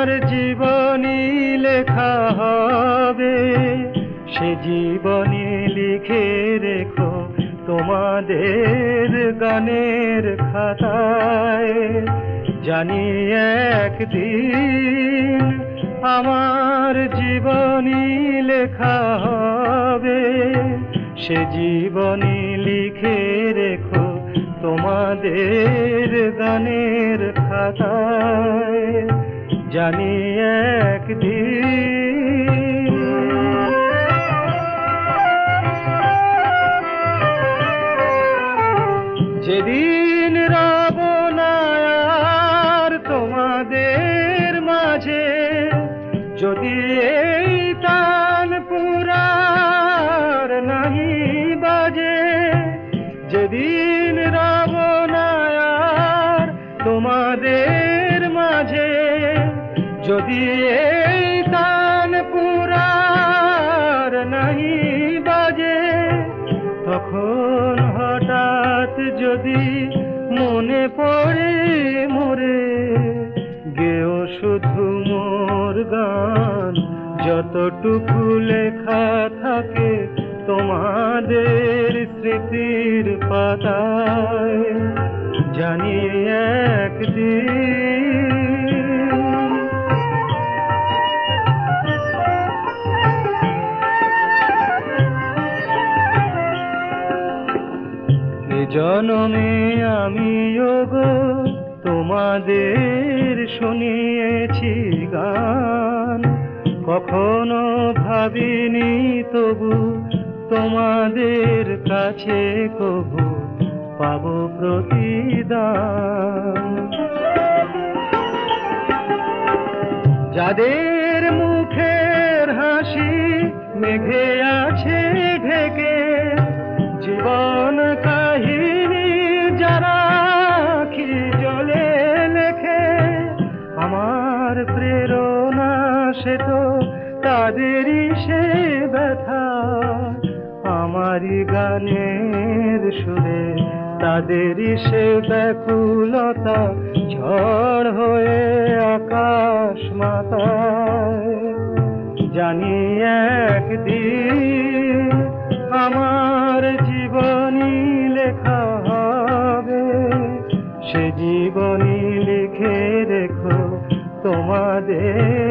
আমার জীবনী লেখা হবে। সে জীবনী লিখে রেখো তোমাদের গানের খাতায়। জানি একদিন আমার জীবনী লেখা হবে। সে জীবনী লিখে রেখো তোমাদের গানের খাতায়। জানি একদিন এই পুরার নাহি বাজে, তখন হঠাৎ যদি মনে পড়ে মোরে, গেও শুধু মোর গান। যতটুকু লেখা থাকে তোমাদের স্মৃতির পাতায়, জানি একদিন জনমে আমি গো তোমাদের শুনিয়েছি গান। কখনো ভাবিনি তবু তোমাদের কাছে কবু, পাবো প্রতিদান। যাদের মুখের হাসি মেঘে আছে ঢেকে তাদেরই সে ব্যথা, আমারই গানের সুরে। তাদেরই সে ব্যাকুলতা, ঝড় হয়ে আকাশ মাতায় জানি একদিন আমার জীবনী লেখা হবে। সে জীবনী লিখে রেখো তোমাদের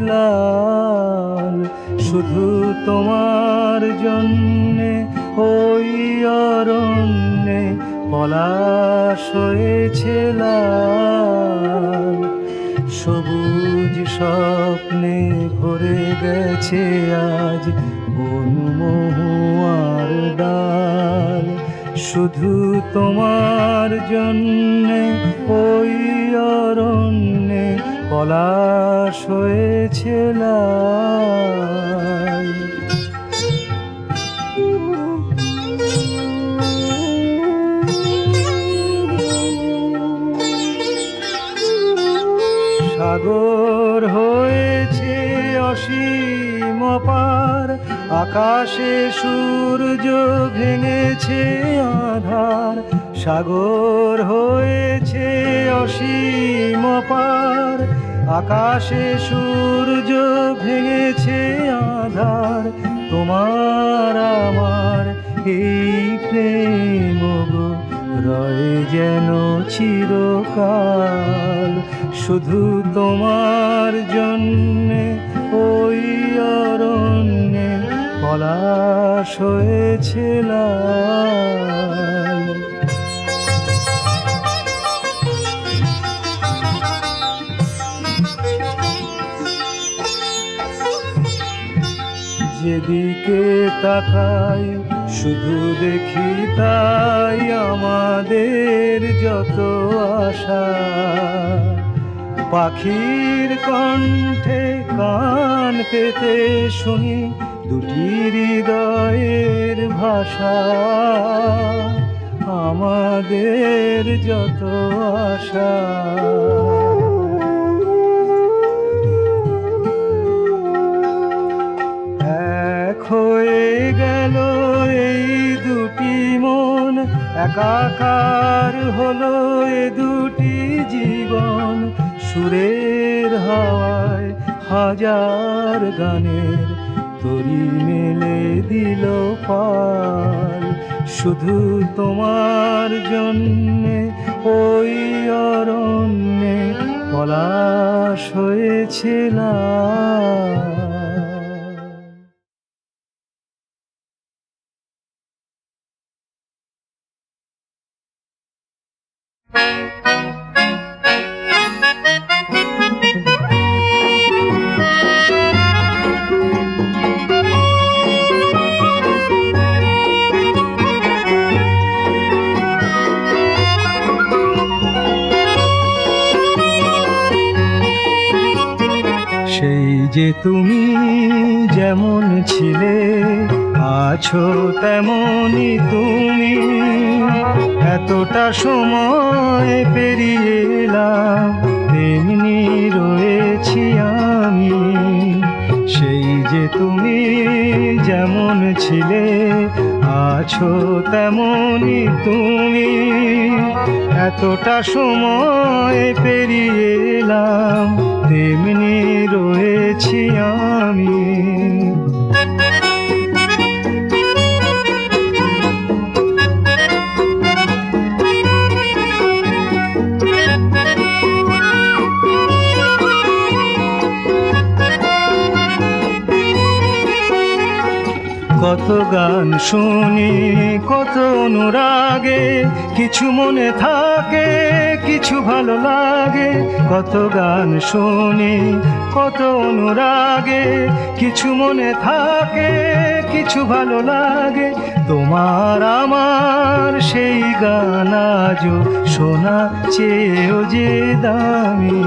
লাল। শুধু তোমার জন্যে, ওই অরণ্যে পলাশ লাল। সবুজ স্বপ্নে ভরে গেছে আজ বন মহুয়ার ডাল। শুধু তোমার জন্যে, ওই অরণ্যে পলাশ লাল সাগর হয়েছে অসীম পার আকাশে সূর্য ভেঙেছে আধার। সাগর হয়েছে অসীম পার আকাশে সূর্য ভেঙেছে আধার, তোমার আমার এই প্রেম রয় যেন চিরকাল। শুধু তোমার জন্যে, ওই অরণ্যে পলাশ হয়েছে যেদিকে তাকাই, শুধু দেখি তাই আমাদের যত আশা। পাখির কণ্ঠে কান পেতে শুনি দুটি হৃদয়ের ভাষা। আমাদের যত আশা। একাকার হলো এ দুটি জীবন, সুরের হাওয়ায় হাজার গানের তরি মেলে দিল পাল। শুধু তোমার জন্যে, ওই অরণ্যে পলাশ হয়েছিলাম তুমি যেমন ছিলে, আছো তেমনই তুমি। এতটা সময় পেরিয়ে এলাম, তেমনি রয়েছি আমি। সেই যে তুমি যেমন ছিলে আছো তেমনি তুমি। এতটা সময় পেরিয়ে এলাম তেমনি রয়েছি আমি। কত গান শুনি, কত অনুরাগে, কিছু মনে থাকে, কিছু ভালো লাগে। কত গান শুনি, কত অনুরাগে, কিছু মনে থাকে, কিছু ভালো লাগে। তোমার আমার সেই গান আজও শোনা চেয়েও যে দামি।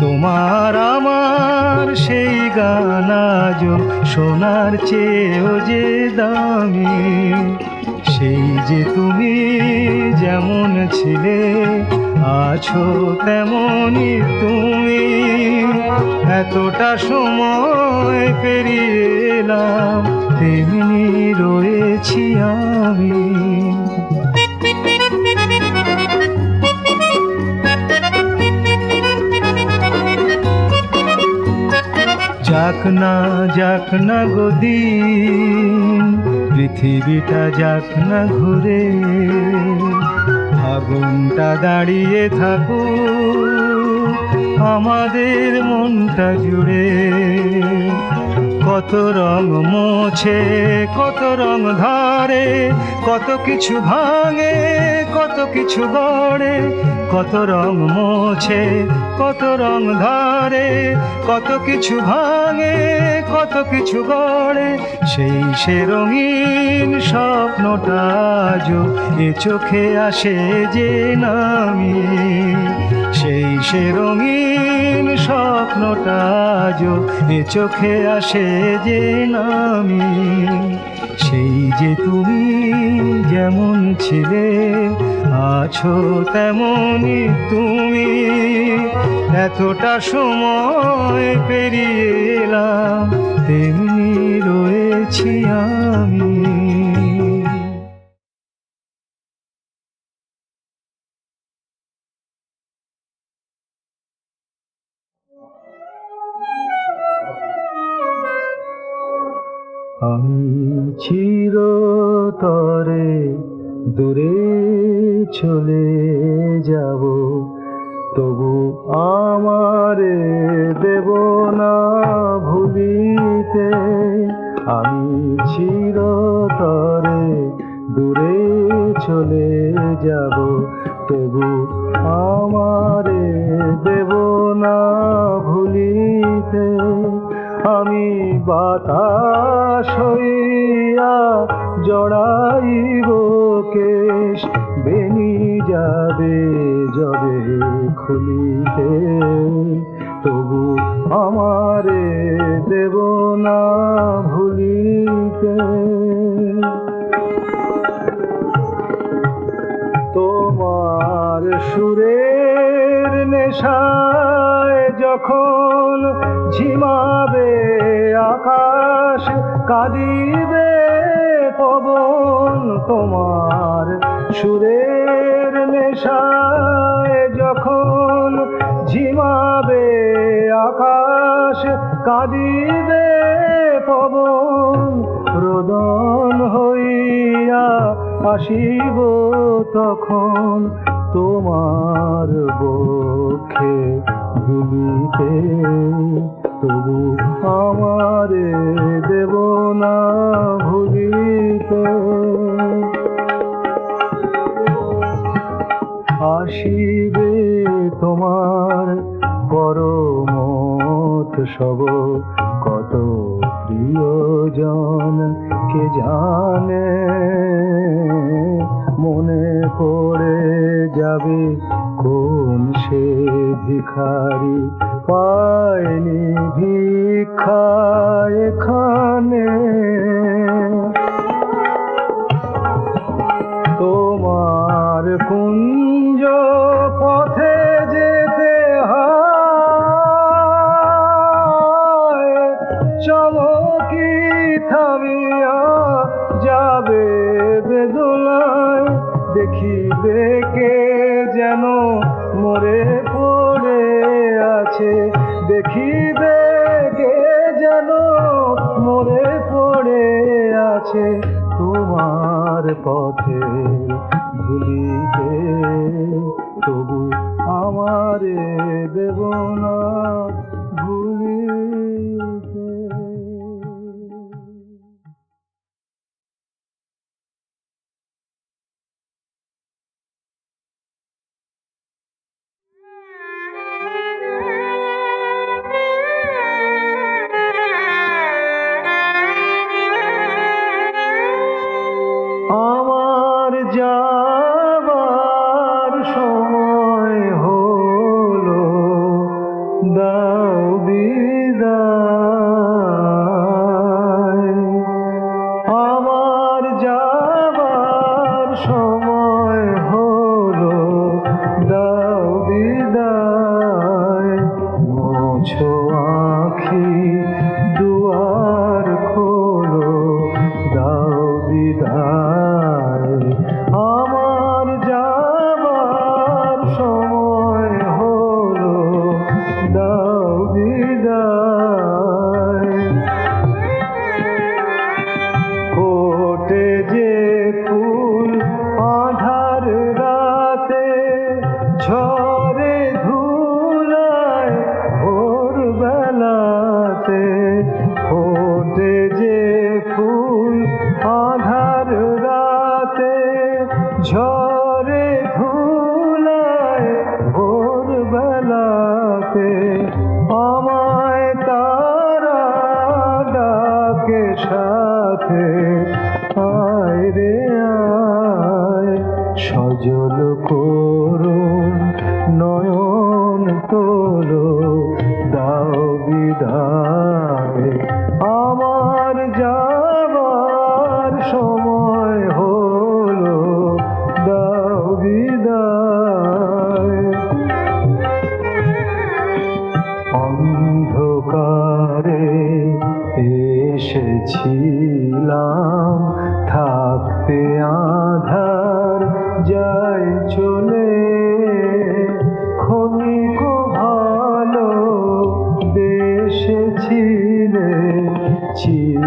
তোমার আমার সেই গান আজও সোনার চেয়েও যে দামি। সেই যে তুমি যেমন ছিলে, আছো তেমনই তুমি। এতটা সময় পেরিয়ে এলাম, তেমনি রয়েছি আমি। যাক না যাক না গদিন পৃথিবীটা যাক না ঘুরে। আগুনটা দাঁড়িয়ে থাকুক, আমাদের মনটা জুড়ে। কত রং মোছে, কত রং ধরে, কত কিছু ভাঙে, কত কিছু গড়ে। কত রং মোছে, কত রং ধরে, কত কিছু ভাঙে, কত কিছু গড়ে। সেই সে রঙিন স্বপ্নটা আজও এ চোখে আসে যে নামি। সেই সে রঙিন স্বপ্নটা আজও এ চোখে আসে যে নামি। সেই যে তুমি যেমন ছিলে আছো তেমনই তুমি। এতটা সময় পেরিয়ে এলাম তেমনি রয়েছি আমি। আমি চিরতরে দূরে চলে যাব, তবু আমারে দেব না ভুলিতে আমি চিরতরে দূরে চলে যাব, তবু আমারে দেব না ভুলিতে আমি বাতাস হইয়া জড়াইব কেশ বেনি যাবে যবে খুলিতে, তবু আমারে দেব না ভুলিতে। তোমার সুরের নেশায় যখন ঝিমাবে আকাশ, কাঁদিবে পবন তোমার সুরের নেশায় যখন ঝিমাবে আকাশ, কাঁদিবে পবন, রোদন হইয়া আসিব তখন তোমার বক্ষে দুলিতে তবু আমারে দেব না ভুলিতে। আসিবে তোমার পরমত সব। কত প্রিয়জন কে জানে? মনে পড়ে যাবে কোন সে ভিখারি? পায়নি ভিক্ষা এখানে। তোমার কুঞ্জ পড়ে আছে, দেখিবে কে যেন মরে পড়ে আছে, তোমার পথে ভুলিতে তবু আমারে দেব না। মোছো जाते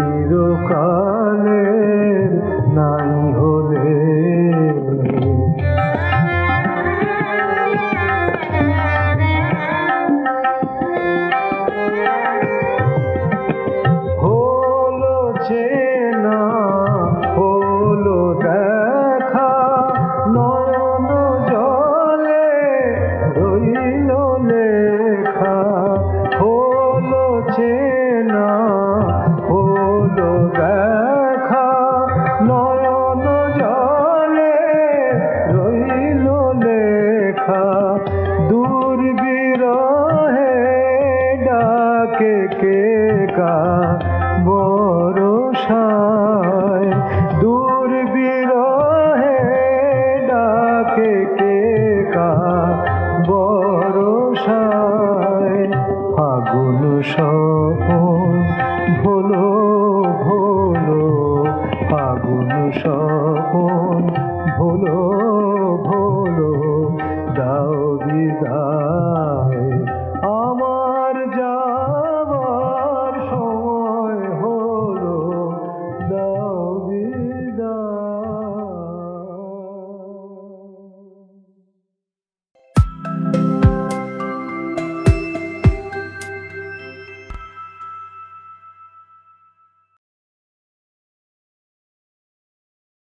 চিরকালের স্বপন ভোলো ভোলো দাও বিদায়।